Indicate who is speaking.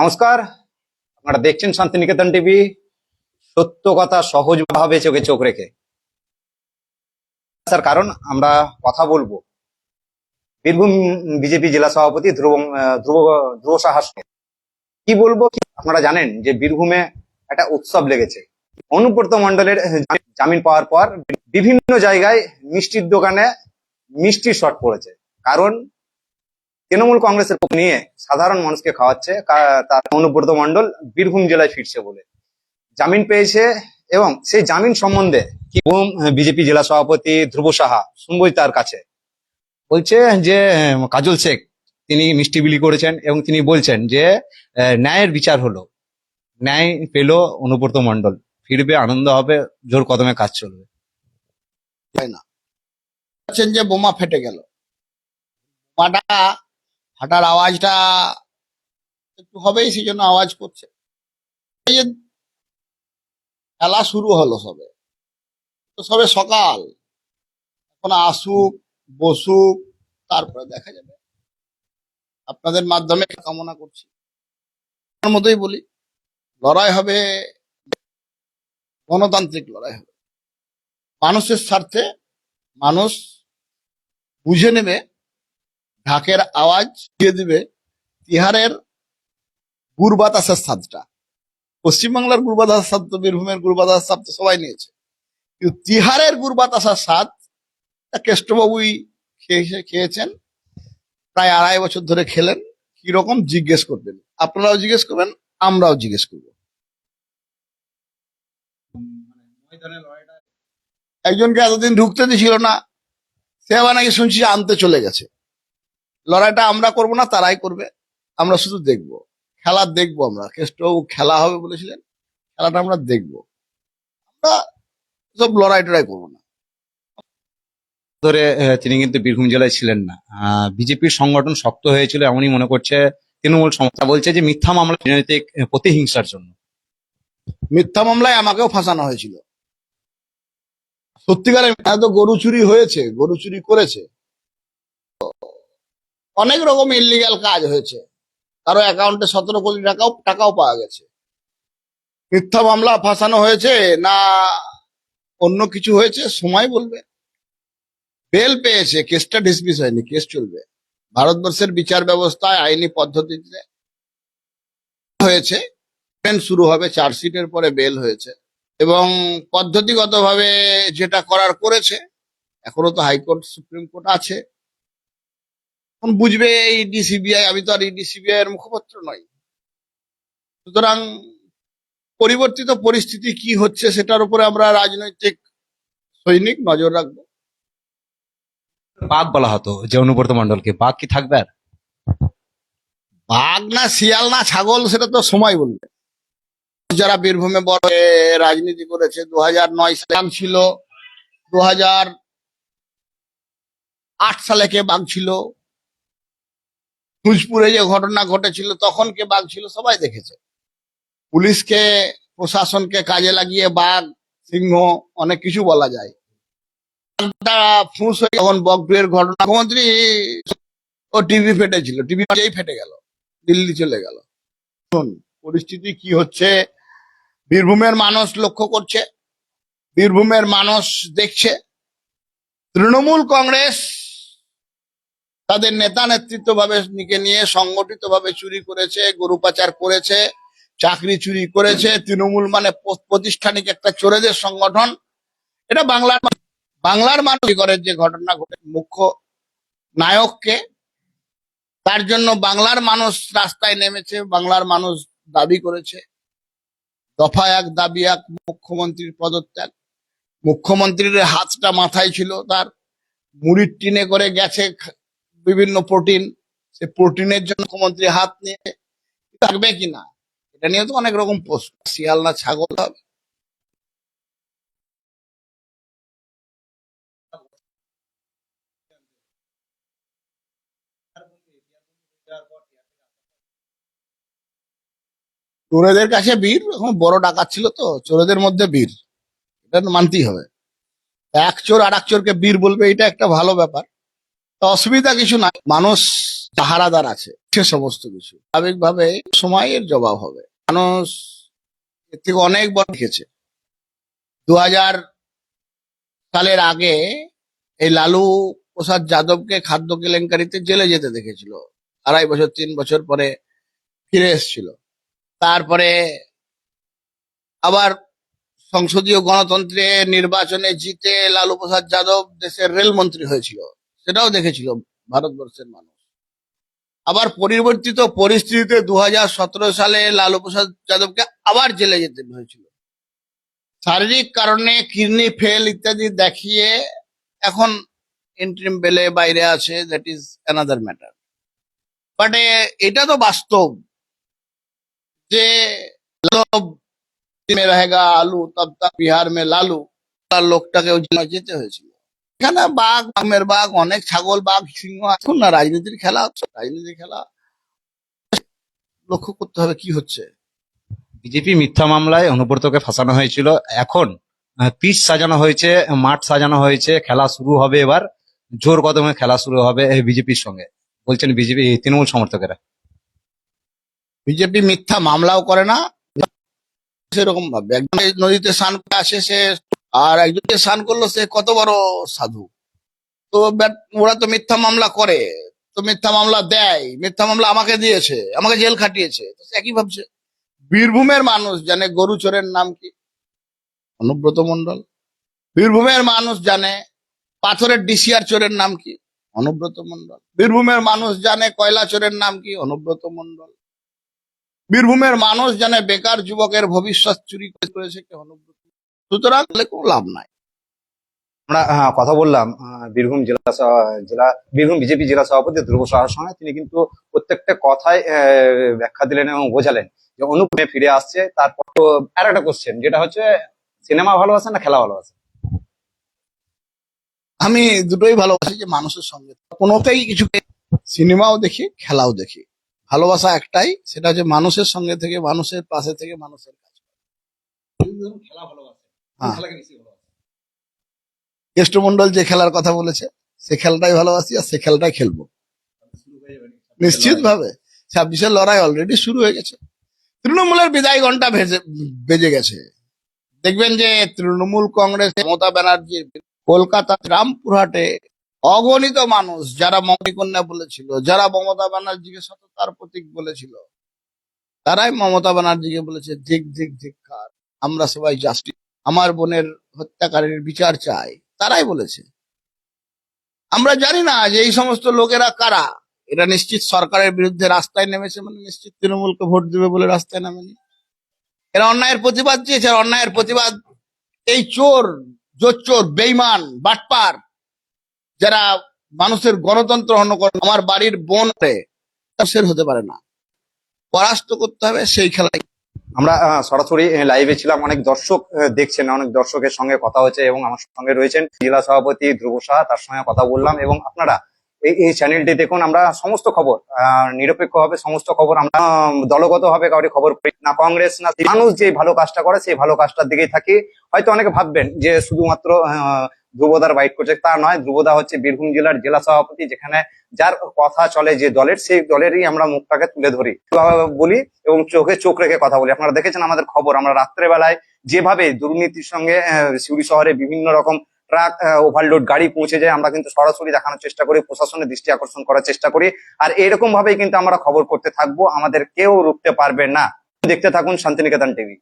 Speaker 1: নমস্কার। আপনারা দেখছেন শান্তিনিকেতন টিভি। সত্য কথা সহজভাবে চোখে চোখ রেখে। কারণ আমরা কথা বলব। বীরভূম বিজেপি জেলা সভাপতি ধ্রুব ধ্রুব ধ্রুব সাহার সঙ্গে। কি বলব? আপনারা জানেন যে বীরভূমে একটা উৎসব লেগেছে। অনুব্রত মন্ডলের জামিন পাওয়ার পর বিভিন্ন জায়গায় মিষ্টির দোকানে মিষ্টির শর্ট পড়েছে। কারণ তৃণমূল কংগ্রেসের নিয়ে সাধারণ মানুষকে খাওয়াচ্ছে। তার অনুব্রত মন্ডল বীরভূম জেলায় ফিরছে বলে। জামিন পেয়েছে এবং সেই জামিন সম্বন্ধে বীরভূম বিজেপি জেলা সভাপতি ধ্রুব সাহা শুনবই তার কাছে। বলছে যে কাজল শেখ, তিনি মিষ্টি বিলি করেছেন এবং তিনি বলছেন যে ন্যায়ের বিচার হলো। ন্যায় পেল অনুব্রত মন্ডল ফিরবে, আনন্দ হবে, জোর কদমে কাজ চলবে।
Speaker 2: তাই বলছেন যে বোমা ফেটে গেল। বোমাটা ফাটার আওয়াজটা একটু হবেই সেই জন্য আওয়াজ করছে। এই যে খেলা শুরু হলো সবে। তো সবে সকাল। এখন আসুক, বসুক, তারপরে দেখা যাবে। আপনাদের মাধ্যমে কামনা করছি। আমার মতোই বলি, লড়াই হবে, গণতান্ত্রিক লড়াই হবে। মানুষের স্বার্থে মানুষ বুঝে নেবে ঢাকের আওয়াজ দিয়ে দিবে তিহারের গুড় বাতাসের স্বাদটা পশ্চিমবাংলার গুড় স্বাদ তো, বীরভূমের গুড় স্বাদ তো সবাই নিয়েছে। কিন্তু তিহারের গুড় বাতাসের স্বাদ কেষ্টবাবুই খেয়ে, খেয়েছেন, প্রায় আড়াই বছর ধরে খেলেন। কীরকম জিজ্ঞেস করবেন? আপনারাও জিজ্ঞেস করবেন, আমরাও জিজ্ঞেস করব। একজনকে এতদিন ঢুকতে দিছিল না, সে আবার নাকি শুনছি আনতে চলে গেছে। লড়াইটা আমরা করব না তারাই করবে। আমরা শুধু দেখব। খেলা দেখব আমরা। কেষ্টবাবু খেলা হবে বলেছিলেন খেলাটা আমরা দেখব। আমরা সব লড়াই টড়াই করব না।
Speaker 1: ধরে তিনি কিন্তু বীরভূম জেলায় ছিলেন না। বিজেপির সংগঠন শক্ত হয়েছিল এমনই মনে করছে তৃণমূল সংস্থা বলছে যে মিথ্যা মামলা রাজনৈতিক প্রতিহিংসার জন্য।
Speaker 2: মিথ্যা মামলায় আমাকেও ফাঁসানো হয়েছিল। সত্যিকারে এত গরু চুরি হয়েছে গরু চুরি করেছে। অনেক রকম ইলিগাল কাজ হয়েছে। কারও অ্যাকাউন্টে সতেরো কোটি টাকাও টাকাও পাওয়া গেছে। মিথ্যা মামলা ফাঁসানো হয়েছে না অন্য কিছু হয়েছে? সময় বলবে। বেল পেয়েছে, কেসটা ডিসমিস হয়নি, কেস চলবে। ভারতবর্ষের বিচার ব্যবস্থায় আইনি পদ্ধতিতে হয়েছে। শুরু হবে, চার্জশিটের পরে বেল হয়েছে। এবং পদ্ধতিগতভাবে যেটা করার করেছে, এখনও তো হাইকোর্ট, সুপ্রিম কোর্ট আছে। এখন বুঝবে ইডি সিবিআই আমি তো আর ইডি সিবিআই এর মুখপাত্র নই। সুতরাং পরিবর্তিত পরিস্থিতি কি হচ্ছে সেটার উপরে আমরা রাজনৈতিক সৈনিক নজর রাখব।
Speaker 1: বাঘ বলা হতো যে অনুব্রত মন্ডলকে বাঘ কি থাকবে আর?
Speaker 2: বাঘ না শিয়াল না ছাগল সেটা তো সময় বলবে। যারা বীরভূমে বড় রাজনীতি করেছে দু হাজার নয় সালে ছিল দু হাজার আট সালে কে বাঘ ছিল খুঁজপুরে যে ঘটনা ঘটেছিল, তখন কে বাঘ ছিল সবাই দেখেছে। পুলিশকে, প্রশাসনকে কাজে লাগিয়ে বাঘ, সিংহ, অনেক কিছু বলা যায়। ঘটনা ও টিভি ফেটেছিল। টিভি ফেটে গেল, দিল্লি চলে গেল। শুন পরিস্থিতি কি হচ্ছে? বীরভূমের মানুষ লক্ষ্য করছে, বীরভূমের মানুষ দেখছে। তৃণমূল কংগ্রেস তাদের নেতা নেতৃত্ব ভাবে নিয়ে সংগঠিত ভাবে চুরি করেছে, গরু পাচার করেছে, চাকরি চুরি করেছে, তৃণমূল মানে প্রতিষ্ঠানিক একটা চোরেদের সংগঠন। এটা বাংলার বাংলার মানুষ করে যে ঘটনা ঘটে? মুখ্য নায়ককে। তার জন্য বাংলার মানুষ রাস্তায় নেমেছে, বাংলার মানুষ দাবি করেছে। দফা এক দাবি, এক মুখ্যমন্ত্রীর পদত্যাগ। মুখ্যমন্ত্রীর হাতটা মাথায় ছিল তার। মুড়ির টিনে করে গেছে বিভিন্ন প্রোটিন সে প্রোটিনের জন্য মুখ্যমন্ত্রী হাত নিয়ে থাকবে কিনা এটা নিয়ে তো অনেক রকম প্রশ্ন। শিয়াল না ছাগল হবে। চোরেদের কাছে বীর, এখন বড় ডাকাত ছিল তো, চোরেদের মধ্যে বীর। এটা তো মানতেই হবে। এক চোর আর এক চোরকে বীর বলবে, এটা একটা ভালো ব্যাপার। অসুবিধা কিছু না মানুষ পাহারাদার আছে, সে সমস্ত কিছু। স্বাভাবিকভাবে সময়ের জবাব হবে। মানুষ এর থেকে অনেক বড় দেখেছে। দু হাজার সালের আগে এই লালু প্রসাদ যাদবকে খাদ্য কেলেঙ্কারিতে জেলে যেতে দেখেছিল। আড়াই বছর, তিন বছর পরে ফিরে এসেছিল। তারপরে আবার সংসদীয় গণতন্ত্রে নির্বাচনে জিতে লালু প্রসাদ যাদব দেশের রেলমন্ত্রী হয়েছিল। সেটাও দেখেছিল ভারতবর্ষের মানুষ আবার পরিবর্তিত পরিস্থিতিতে দু সালে লালু প্রসাদ যাদবকে আবার জেলে যেতে হয়েছিল শারীরিক কারণে কিডনি ফেল ইত্যাদি দেখিয়ে এখন ইন্টারিম বেলে বাইরে আছে that is another matter but এটা তো বাস্তব যে লোভ में रहेगा आलू तब तक बिहार में लालू তার লোকটাকে ওই জেলে যেতে হয়েছিল এখানে বাঘ বাঘের বাঘ অনেক ছাগল বাঘ সিংহ এখন না রাজনীতির খেলা হচ্ছে রাজনীতির খেলা লক্ষ্য করতে হবে কি হচ্ছে।
Speaker 1: বিজেপি মিথ্যা মামলায় অনুব্রতকে ফাঁসানো হয়েছিল। এখন পিচ সাজানো হয়েছে মাঠ সাজানো হয়েছে খেলা শুরু হবে এবার। জোর কদমে খেলা শুরু হবে বিজেপির সঙ্গে। বলছেন বিজেপি তৃণমূল সমর্থকেরা।
Speaker 2: বিজেপি মিথ্যা মামলাও করে না। সেরকম ভাবে। নদীতে স্নান করে আসে সে আর একজনকে স্নান করল সে কত বড় সাধু। তো ওরা তো মিথ্যা মামলা করে, তো মিথ্যা মামলা দেয়, মিথ্যা মামলা আমাকে দিয়েছে, আমাকে জেল খাটিয়েছে। একই ভাবছে, বীরভূমের মানুষ জানে গরু চোরের নাম কি? অনুব্রত মন্ডল বীরভূমের মানুষ জানে পাথরের ডিসিয়ার চোরের নাম কি? অনুব্রত মন্ডল বীরভূমের মানুষ জানে কয়লা চোরের নাম কি? অনুব্রত মন্ডল বীরভূমের মানুষ জানে বেকার যুবকের ভবিষ্যৎ চুরি করেছে কে? অনুব্রত সুতরাং তাহলে কোনো লাভ নাই।
Speaker 1: আমরা কথা বললাম বীরভূম জেলা জেলা বীরভূম বিজেপি জেলা সভাপতি ধ্রুব সাহার সঙ্গে। তিনি কিন্তু প্রত্যেকটা কথায় ব্যাখ্যা দিলেন এবং বোঝালেন যে অনুপমে ফিরে আসছে তারপর তো আর একটা কোশ্চেন যেটা হচ্ছে সিনেমা ভালোবাসেন না খেলা ভালোবাসেন
Speaker 2: আমি দুটোই ভালোবাসি যে মানুষের সঙ্গে। কোনোতেই কিছু সিনেমাও দেখি খেলাও দেখি। ভালোবাসা একটাই সেটা হচ্ছে মানুষের সঙ্গে থেকে মানুষের পাশে থেকে মানুষের কাছে
Speaker 1: খেলা ভালোবাসেন
Speaker 2: কেষ্টমন্ডল যে খেলার কথা বলেছে সে খেলাটাই ভালোবাসি আর সে খেলাটাই খেলব। নিশ্চিত ভাবে ছাব্বিশের লড়াই অলরেডি শুরু হয়ে গেছে। তৃণমূলের বিদায় ঘণ্টা ভেজে বেজে গেছে। দেখবেন যে তৃণমূল কংগ্রেস মমতা ব্যানার্জির কলকাতা রামপুরহাটে অগণিত মানুষ যারা মমতা বলেছিল যারা মমতা ব্যানার্জিকে সততার প্রতীক বলেছিল তারাই মমতা ব্যানার্জিকে বলেছে দিক দিক ধিক্কার আমরা সবাই জাস্টিস আমার বোনের হত্যাকারীর বিচার চাই তারাই বলেছে। আমরা জানি না যে এই সমস্ত লোকেরা কারা। এটা নিশ্চিত সরকারের বিরুদ্ধে রাস্তায় নেমেছে মানে নিশ্চিত তৃণমূলকে ভোট দেবে বলে রাস্তায় নামেনি। এরা অন্যায়ের প্রতিবাদ চেয়েছে, আর অন্যায়ের প্রতিবাদ এই চোর, জোচ্চোর, বেইমান, বাটপার, যারা মানুষের গণতন্ত্র করে আমার বাড়ির বোন সের হতে পারে না। পরাস্ত করতে হবে, সেই খেলায়
Speaker 1: আমরা সরাসরি লাইভে ছিলাম। অনেক দর্শক দেখছেন, অনেক দর্শকের সঙ্গে কথা হচ্ছে এবং আমার সঙ্গে রয়েছেন জেলা সভাপতি ধ্রুব সাহা, তার সঙ্গে কথা বললাম এবং আপনারা এই চ্যানেলটি দেখুন, আমরা সমস্ত খবর নিরপেক্ষ হবে সমস্ত খবর আমরা দলগত ভাবে কাউরি খবর না, কংগ্রেস না, মানুষ যে ভালো কাজটা করে, সেই ভালো কাজটার দিকেই থাকি। হয়তো অনেকে ভাববেন যে শুধুমাত্র ধ্রুবদার বাইট করছে, তা নয়, ধ্রুবদা হচ্ছে বীরভূম জেলার জেলা সভাপতি, যেখানে যার কথা চলে যে দলের, সেই দলেরই আমরা মুখটাকে তুলে ধরি। বলি এবং চোখে চোখ রেখে কথা বলি। আপনারা দেখেছেন আমাদের খবর, আমরা রাত্রেবেলায় যেভাবে দুর্নীতির সঙ্গে সিউড়ি শহরে বিভিন্ন রকম ট্রাক ওভারলোড, গাড়ি পৌঁছে যায়, আমরা কিন্তু সরাসরি দেখানোর চেষ্টা করি, প্রশাসনের দৃষ্টি আকর্ষণ করার চেষ্টা করি। আর এরকম ভাবেই কিন্তু আমরা খবর করতে থাকব, আমাদের কেউ রুখতে পারবে না। দেখতে থাকুন শান্তিনিকেতন টিভি।